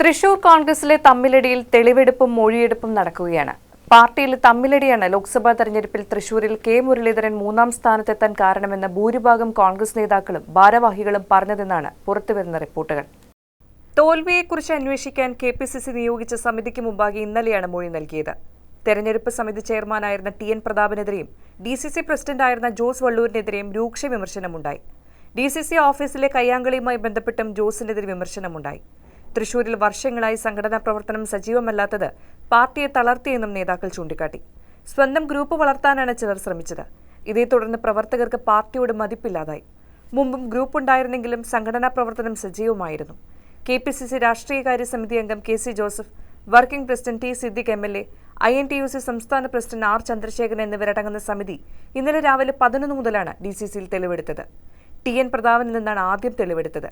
തൃശൂർ കോൺഗ്രസിലെ തമ്മിലടിയിൽ തെളിവെടുപ്പും മൊഴിയെടുപ്പും നടക്കുകയാണ്. പാർട്ടിയിൽ തമ്മിലടിയാണ് ലോക്സഭാ തെരഞ്ഞെടുപ്പിൽ തൃശൂരിൽ കെ മുരളീധരൻ മൂന്നാം സ്ഥാനത്തെത്താൻ കാരണമെന്ന് ഭൂരിഭാഗം കോൺഗ്രസ് നേതാക്കളും ഭാരവാഹികളും പറഞ്ഞതെന്നാണ് പുറത്തുവരുന്ന റിപ്പോർട്ടുകൾ. തോൽവിയെക്കുറിച്ച് അന്വേഷിക്കാൻ കെ പി സി സി നിയോഗിച്ച സമിതിക്ക് മുമ്പാകെ ഇന്നലെയാണ് മൊഴി നൽകിയത്. തെരഞ്ഞെടുപ്പ് സമിതി ചെയർമാനായിരുന്ന ടി എൻ പ്രതാപനെതിരെയും ഡി സി സി പ്രസിഡന്റായിരുന്ന ജോസ് വള്ളൂരിനെതിരെയും രൂക്ഷ വിമർശനമുണ്ടായി. ഡി സി സി ഓഫീസിലെ കയ്യാങ്കളിയുമായി ബന്ധപ്പെട്ടും ജോസിനെതിരെ വിമർശനമുണ്ടായി. തൃശൂരിൽ വർഷങ്ങളായി സംഘടനാ പ്രവർത്തനം സജീവമല്ലാത്തത് പാർട്ടിയെ തളർത്തിയെന്നും നേതാക്കൾ ചൂണ്ടിക്കാട്ടി. സ്വന്തം ഗ്രൂപ്പ് വളർത്താനാണ് ചിലർ ശ്രമിച്ചത്. ഇതേ തുടർന്ന് പ്രവർത്തകർക്ക് പാർട്ടിയോട് മതിപ്പില്ലാതായി. മുമ്പും ഗ്രൂപ്പ് ഉണ്ടായിരുന്നെങ്കിലും സംഘടനാ പ്രവർത്തനം സജീവമായിരുന്നു. കെ പി സി സി രാഷ്ട്രീയകാര്യ സമിതി അംഗം K C Joseph working president T Siddique M L A I N T U C സംസ്ഥാന പ്രസിഡന്റ് ആർ ചന്ദ്രശേഖരൻ എന്നിവരടങ്ങുന്ന സമിതി ഇന്നലെ രാവിലെ പതിനൊന്ന് മുതലാണ് ഡി സി സിയിൽ തെളിവെടുത്തത്. ടി എൻ പ്രതാപനിൽ നിന്നാണ് ആദ്യം തെളിവെടുത്തത്.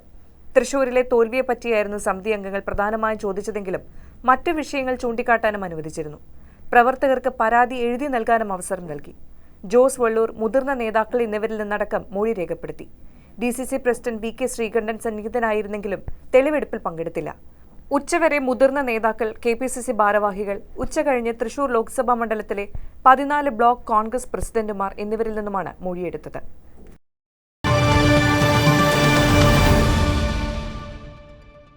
തൃശൂരിലെ തോൽവിയെ പറ്റിയായിരുന്നു സമിതി അംഗങ്ങൾ പ്രധാനമായും ചോദിച്ചതെങ്കിലും മറ്റു വിഷയങ്ങൾ ചൂണ്ടിക്കാട്ടാനും അനുവദിച്ചിരുന്നു. പ്രവർത്തകർക്ക് പരാതി എഴുതി നൽകാനും അവസരം നൽകി. ജോസ് വള്ളൂർ മുതിർന്ന നേതാക്കൾ എന്നിവരിൽ നിന്നടക്കം മൊഴി രേഖപ്പെടുത്തി. D C C president V K Sreekandan സന്നിഹിതനായിരുന്നെങ്കിലും തെളിവെടുപ്പിൽ പങ്കെടുത്തില്ല. ഉച്ചവരെ മുതിർന്ന നേതാക്കൾ കെ പി സി സി ഭാരവാഹികൾ ഉച്ചകഴിഞ്ഞ് തൃശൂർ ലോക്സഭാ മണ്ഡലത്തിലെ പതിനാല് ബ്ലോക്ക് കോൺഗ്രസ് പ്രസിഡന്റുമാർ എന്നിവരിൽ നിന്നുമാണ് മൊഴിയെടുത്തത്.